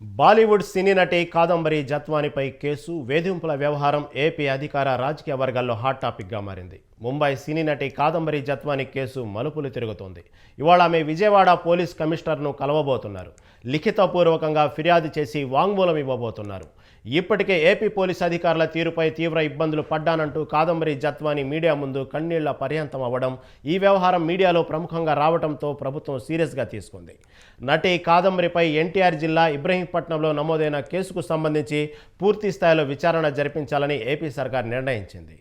బాలీవుడ్ సినీ నటి కాదంబరి జత్వానిపై కేసు వేధింపుల వ్యవహారం ఏపీ అధికార రాజకీయ వర్గాల్లో హాట్ టాపిక్గా మారింది. ముంబై సినీ నటి కాదంబరి జత్వాని కేసు మలుపులు తిరుగుతోంది. ఇవాళ ఆమె విజయవాడ పోలీస్ కమిషనర్ను కలవబోతున్నారు. లిఖితపూర్వకంగా ఫిర్యాదు చేసి వాంగ్మూలం ఇవ్వబోతున్నారు. ఇప్పటికే ఏపీ పోలీస్ అధికారుల తీరుపై తీవ్ర ఇబ్బందులు పడ్డానంటూ కాదంబరి జత్వాని మీడియా ముందు కన్నీళ్ళ పర్యంతం అవ్వడం ఈ వ్యవహారం మీడియాలో ప్రముఖంగా రావడంతో ప్రభుత్వం సీరియస్గా తీసుకుంది. నటి కాదంబరిపై ఎన్టీఆర్ జిల్లా ఇబ్రహీంపట్నంలో నమోదైన కేసుకు సంబంధించి పూర్తి స్థాయిలో విచారణ జరిపించాలని ఏపీ సర్కార్ నిర్ణయించింది.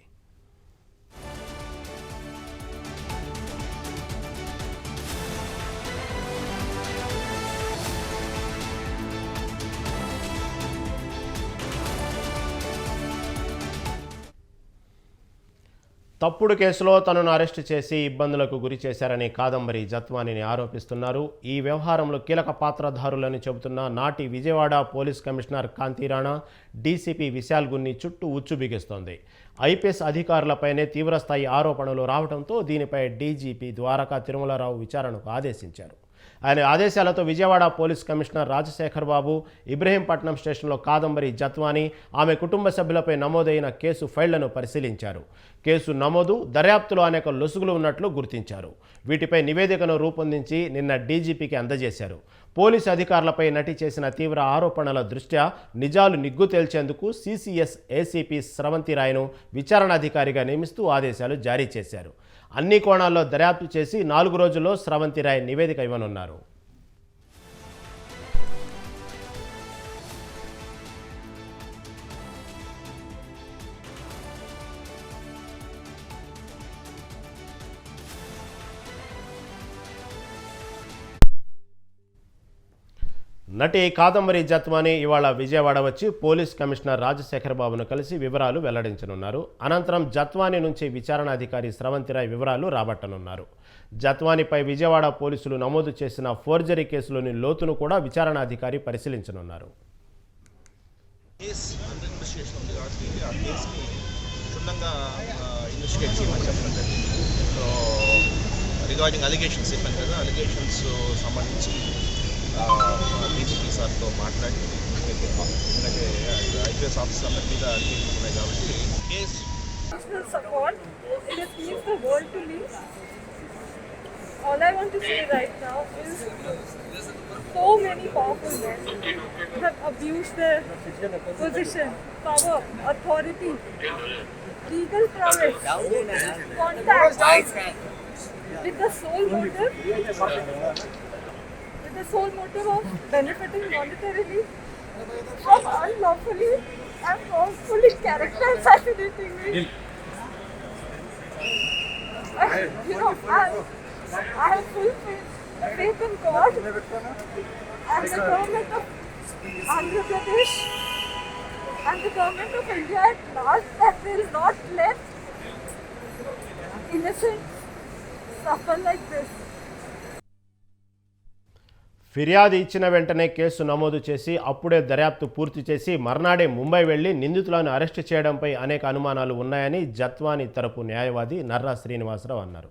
తప్పుడు కేసులో తనను అరెస్టు చేసి ఇబ్బందులకు గురి చేశారని కాదంబరి జత్వానిని ఆరోపిస్తున్నారు. ఈ వ్యవహారంలో కీలక పాత్రధారులని చెబుతున్న నాటి Vijayawada police commissioner Kanthi Rana DCP Vishal Gunni చుట్టూ ఉచ్చు బిగిస్తోంది. ఐపీఎస్ అధికారులపైనే తీవ్రస్థాయి ఆరోపణలు రావడంతో దీనిపై డీజీపీ ద్వారకా తిరుమలరావు విచారణకు ఆదేశించారు. ఆయన ఆదేశాలతో విజయవాడ పోలీస్ కమిషనర్ రాజశేఖర్ బాబు ఇబ్రహీంపట్నం స్టేషన్లో కాదంబరి జత్వాని ఆమె కుటుంబ సభ్యులపై నమోదైన కేసు ఫైళ్ళను పరిశీలించారు. కేసు నమోదు దర్యాప్తులో అనేక లొసుగులు ఉన్నట్లు గుర్తించారు. వీటిపై నివేదికను రూపొందించి నిన్న డీజీపీకి అందజేశారు. పోలీసు అధికారులపై నటి చేసిన తీవ్ర ఆరోపణల దృష్ట్యా నిజాలు నిగ్గు తేల్చేందుకు సీసీఎస్ ఏసీపీ స్రవంతిరాయ్ను విచారణాధికారిగా నియమిస్తూ ఆదేశాలు జారీ చేశారు. అన్ని కోణాల్లో దర్యాప్తు చేసి నాలుగు రోజుల్లో స్రవంతిరాయ్ నివేదిక ఇవ్వనున్నారు. నటి కాదంబరి జత్వాని ఇవాళ విజయవాడ వచ్చి పోలీస్ కమిషనర్ రాజశేఖర్ బాబును కలిసి వివరాలు వెల్లడించనున్నారు. అనంతరం జత్వాని నుంచి విచారణాధికారి స్రవంతిరాయ్ వివరాలు రాబట్టనున్నారు. జత్వానిపై విజయవాడ పోలీసులు నమోదు చేసిన ఫోర్జరీ కేసులోని లోతును కూడా విచారణాధికారి పరిశీలించనున్నారు. రిగార్డింగ్ అలిగేషన్స్ చెప్పాను కదా అలిగేషన్స్ సంబంధించి డీజీపీ సార్తో మాట్లాడి ఎందుకంటే ఐపీఎస్ ఆఫీసర్ అందరి మీద అలిగేషన్స్ ఉన్నాయి కాబట్టి case National support. It has means the world to me. All I want to say right now is so many powerful men have abused their position, power, authority, legal prowess, contacts with the sole motive with the sole motive of benefiting monetarily from unlawfully and wrongfully character assassinating me. I, you know, I, I have full faith, faith in God and the government of Andhra Pradesh and the government of India at large that will not let innocents suffer like this. ఫిర్యాదు ఇచ్చిన వెంటనే case నమోదు చేసి అప్పుడే దర్యాప్తు పూర్తి చేసి మర్నాడే ముంబై వెళ్ళి నిందితులను అరెస్టు చేయడంపై అనేక అనుమానాలు ఉన్నాయని జత్వాని తరపు న్యాయవాది నర్రా శ్రీనివాసరావు అన్నారు.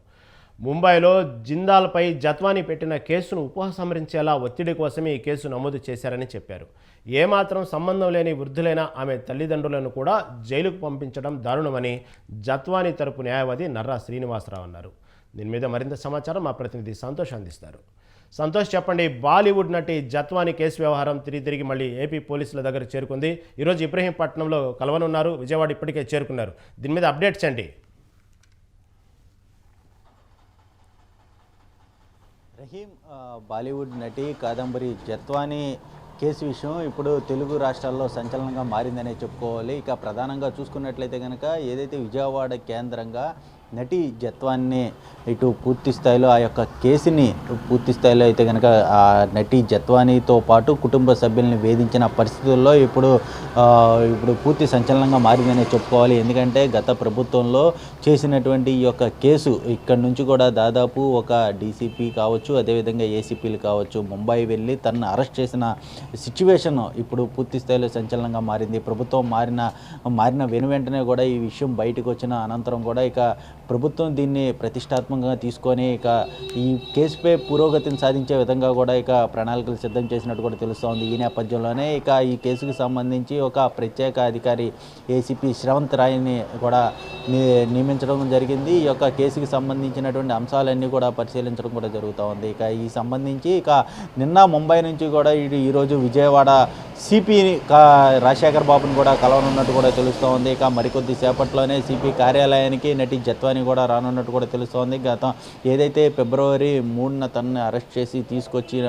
ముంబైలో జిందాల్పై జత్వాని పెట్టిన కేసును ఉపసంహరించేలా ఒత్తిడి కోసమే ఈ కేసు నమోదు చేశారని చెప్పారు. ఏమాత్రం సంబంధం లేని వృద్ధులైన ఆమె తల్లిదండ్రులను కూడా జైలుకు పంపించడం దారుణమని జత్వాని తరపు న్యాయవాది నర్రా శ్రీనివాసరావు అన్నారు. దీని మీద మరింత సమాచారం మా ప్రతినిధి సంతోష్ అందిస్తారు. సంతోష్ చెప్పండి బాలీవుడ్ నటి జత్వాని కేసు వ్యవహారం తిరిగి తిరిగి మళ్ళీ ఏపీ పోలీసుల దగ్గర చేరుకుంది. ఈరోజు ఇబ్రహీంపట్నంలో కలవనున్నారు విజయవాడ ఇప్పటికే చేరుకున్నారు. దీని మీద అప్డేట్స్ అండి రహీం బాలీవుడ్ నటి కాదంబరి జత్వాని కేసు విషయం ఇప్పుడు తెలుగు రాష్ట్రాల్లో సంచలనంగా మారిందనే చెప్పుకోవాలి. ఇక ప్రధానంగా చూసుకున్నట్లయితే కనుక ఏదైతే విజయవాడ కేంద్రంగా నటి జత్వాన్ని ఇటు పూర్తి స్థాయిలో ఆ యొక్క కేసుని పూర్తి స్థాయిలో అయితే కనుక ఆ నటి జత్వానీతో పాటు కుటుంబ సభ్యుల్ని వేధించిన పరిస్థితుల్లో ఇప్పుడు ఇప్పుడు పూర్తి సంచలనంగా మారిందనే చెప్పుకోవాలి. ఎందుకంటే గత ప్రభుత్వంలో చేసినటువంటి ఈ యొక్క కేసు ఇక్కడ నుంచి కూడా దాదాపు ఒక డీసీపీ కావచ్చు అదేవిధంగా ఏసీపీలు కావచ్చు ముంబై వెళ్ళి తనను అరెస్ట్ చేసిన సిచ్యువేషన్ ఇప్పుడు పూర్తి స్థాయిలో సంచలనంగా మారింది. ప్రభుత్వం మారిన మారిన వెను వెంటనే కూడా ఈ విషయం బయటకు వచ్చిన అనంతరం కూడా ఇక ప్రభుత్వం దీన్ని ప్రతిష్టాత్మకంగా తీసుకొని ఇక ఈ కేసుపై పురోగతిని సాధించే విధంగా కూడా ఇక ప్రణాళికలు సిద్ధం చేసినట్టు కూడా తెలుస్తోంది. ఈ నేపథ్యంలోనే ఇక ఈ కేసుకు సంబంధించి ఒక ప్రత్యేక అధికారి ఏసీపీ శ్రవంత్ రాయ్ని కూడా ని- నియమించడం జరిగింది. ఈ యొక్క కేసుకి సంబంధించినటువంటి అంశాలన్నీ కూడా పరిశీలించడం కూడా జరుగుతూ ఉంది ఇక ఈ సంబంధించి ఇక నిన్న ముంబై నుంచి కూడా ఈ- ఈరోజు విజయవాడ సిపి రాజశేఖర్ బాబుని కూడా కలవనున్నట్టు కూడా తెలుస్తూ ఉంది ఇక మరికొద్ది సేపట్లోనే సిపి కార్యాలయానికి నటి జత్వాని కూడా రానున్నట్టు కూడా తెలుస్తోంది. గత ఏదైతే ఫిబ్రవరి మూడున తనని అరెస్ట్ చేసి తీసుకొచ్చిన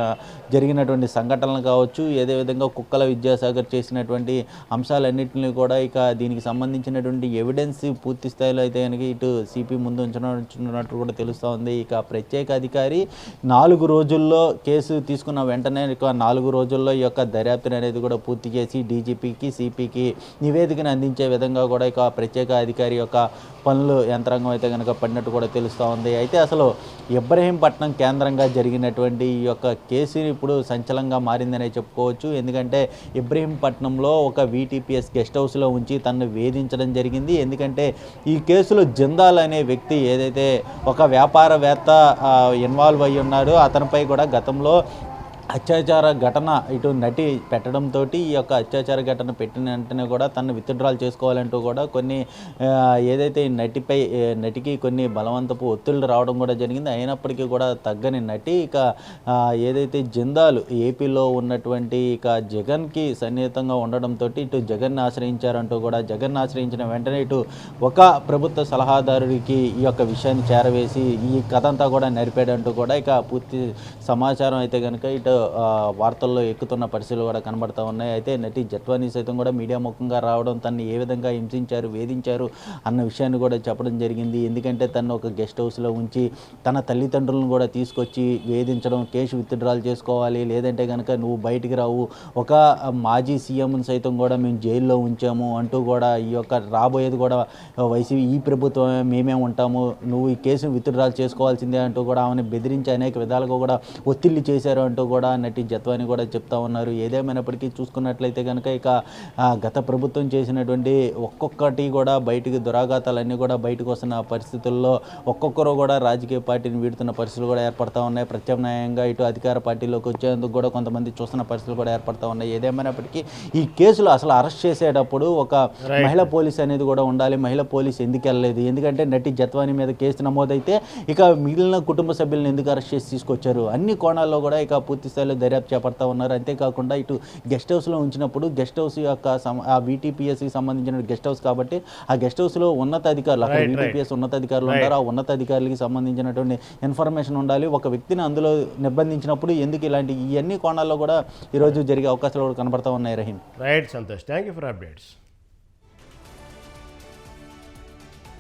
జరిగినటువంటి సంఘటనలు కావచ్చు ఏదే విధంగా కుక్కల విద్యాసాగర్ చేసినటువంటి అంశాలన్నింటినీ కూడా ఇక దీనికి సంబంధించినటువంటి ఎవిడెన్స్ పూర్తి స్థాయిలో అయితే కనుక ఇటు సిపి ముందు ఉంచనున్నట్టు కూడా తెలుస్తోంది. ఇక ప్రత్యేక అధికారి నాలుగు రోజుల్లో కేసు తీసుకున్న వెంటనే ఇక నాలుగు రోజుల్లో ఈ యొక్క దర్యాప్తుని అనేది కూడా పూర్తి చేసి డీజీపీకి సిపికి నివేదికను అందించే విధంగా కూడా ఇక ప్రత్యేక అధికారి యొక్క పనులు యంత్రాంగం అయితే కనుక పడినట్టు కూడా తెలుస్తూ ఉంది. అయితే అసలు ఇబ్రహీంపట్నం కేంద్రంగా జరిగినటువంటి ఈ యొక్క కేసు ఇప్పుడు సంచలంగా మారిందనే చెప్పుకోవచ్చు. ఎందుకంటే ఇబ్రహీంపట్నంలో ఒక వీటీపీఎస్ గెస్ట్ హౌస్లో ఉంచి తనను వేధించడం జరిగింది. ఎందుకంటే ఈ కేసులో జిందాల్ అనే వ్యక్తి ఏదైతే ఒక వ్యాపారవేత్త ఇన్వాల్వ్ అయి ఉన్నాడో అతనిపై కూడా గతంలో అత్యాచార ఘటన ఇటు నటి పెట్టడంతో ఈ యొక్క అత్యాచార ఘటన పెట్టిన వెంటనే కూడా తను విత్డ్రాల్ చేసుకోవాలంటూ కూడా కొన్ని ఏదైతే నటిపై నటికి కొన్ని బలవంతపు ఒత్తిళ్ళు రావడం కూడా జరిగింది. అయినప్పటికీ కూడా తగ్గని నటి ఇక ఏదైతే జిందాలు ఏపీలో ఉన్నటువంటి ఇక జగన్కి సన్నిహితంగా ఉండడంతో ఇటు జగన్ ఆశ్రయించారంటూ కూడా జగన్ ఆశ్రయించిన వెంటనే ఇటు ఒక ప్రభుత్వ సలహాదారుడికి ఈ యొక్క విషయాన్ని చేరవేసి ఈ కథ అంతా కూడా నడిపాడంటూ కూడా ఇక పూర్తి సమాచారం అయితే కనుక ఇటు వార్తల్లో ఎక్కుతున్న పరిస్థితులు కూడా కనబడతా ఉన్నాయి. అయితే నటి జట్వానీ సైతం కూడా మీడియా ముఖంగా రావడం తనని ఏ విధంగా హింసించారు వేధించారు అన్న విషయాన్ని కూడా చెప్పడం జరిగింది. ఎందుకంటే తను ఒక గెస్ట్ హౌస్లో ఉంచి తన తల్లిదండ్రులను కూడా తీసుకొచ్చి వేధించడం కేసు విత్డ్రాల్ చేసుకోవాలి. లేదంటే కనుక నువ్వు బయటికి రావు. ఒక మాజీ సీఎంని సైతం కూడా మేము జైల్లో ఉంచాము అంటూ కూడా ఈ యొక్క రాబోయేది కూడా వైసీపీ ఈ ప్రభుత్వమే మేమే ఉంటాము. నువ్వు ఈ కేసును విత్డ్రాల్ చేసుకోవాల్సిందే అంటూ కూడా ఆమెను బెదిరించి అనేక విధాలుగా కూడా ఒత్తిళ్ళు చేశారు అంటూ కూడా నటి జత్వాని కూడా చెప్తా ఉన్నారు. ఏదేమైనప్పటికీ చూసుకున్నట్లయితే కనుక ఇక గత ప్రభుత్వం చేసినటువంటి ఒక్కొక్కటి కూడా బయటికి దురాఘాతాలన్నీ కూడా బయటకు వస్తున్న పరిస్థితుల్లో ఒక్కొక్కరు కూడా రాజకీయ పార్టీని వీడుతున్న పరిస్థితులు కూడా ఏర్పడతా ఉన్నాయి. ప్రత్యామ్నాయంగా ఇటు అధికార పార్టీలోకి వచ్చేందుకు కూడా కొంతమంది చూస్తున్న పరిస్థితులు కూడా ఏర్పడతా ఉన్నాయి. ఏదేమైనప్పటికీ ఈ కేసులు అసలు అరెస్ట్ చేసేటప్పుడు ఒక మహిళా పోలీస్ అనేది కూడా ఉండాలి. మహిళా పోలీస్ ఎందుకు వెళ్ళలేదు? ఎందుకంటే నటి జత్వాని మీద కేసు నమోదైతే ఇక మిగిలిన కుటుంబ సభ్యులను ఎందుకు అరెస్ట్ చేసి తీసుకొచ్చారు? అన్ని కోణాల్లో కూడా ఇక పూర్తి స్థాయిలో దర్యాప్తు చేపడతా ఉన్నారు. అంతేకాకుండా ఇటు గెస్ట్ హౌస్లో ఉంచినప్పుడు గెస్ట్ హౌస్ యొక్క ఆ వీటీపీఎస్కి సంబంధించిన గెస్ట్ హౌస్ కాబట్టి ఆ గెస్ట్ హౌస్లో ఉన్నత అధికారులు అక్కడ. వీటీపీఎస్ ఉన్నత అధికారులు ఉంటారు. ఆ ఉన్నత అధికారులకి సంబంధించినటువంటి ఇన్ఫర్మేషన్ ఉండాలి. ఒక వ్యక్తిని అందులో నిర్బంధించినప్పుడు ఎందుకు ఇలాంటి ఇవన్నీ కోణాల్లో కూడా ఈరోజు జరిగే అవకాశాలు కూడా కనబడతా ఉన్నాయి. Rahim. Right Santosh thank you for updates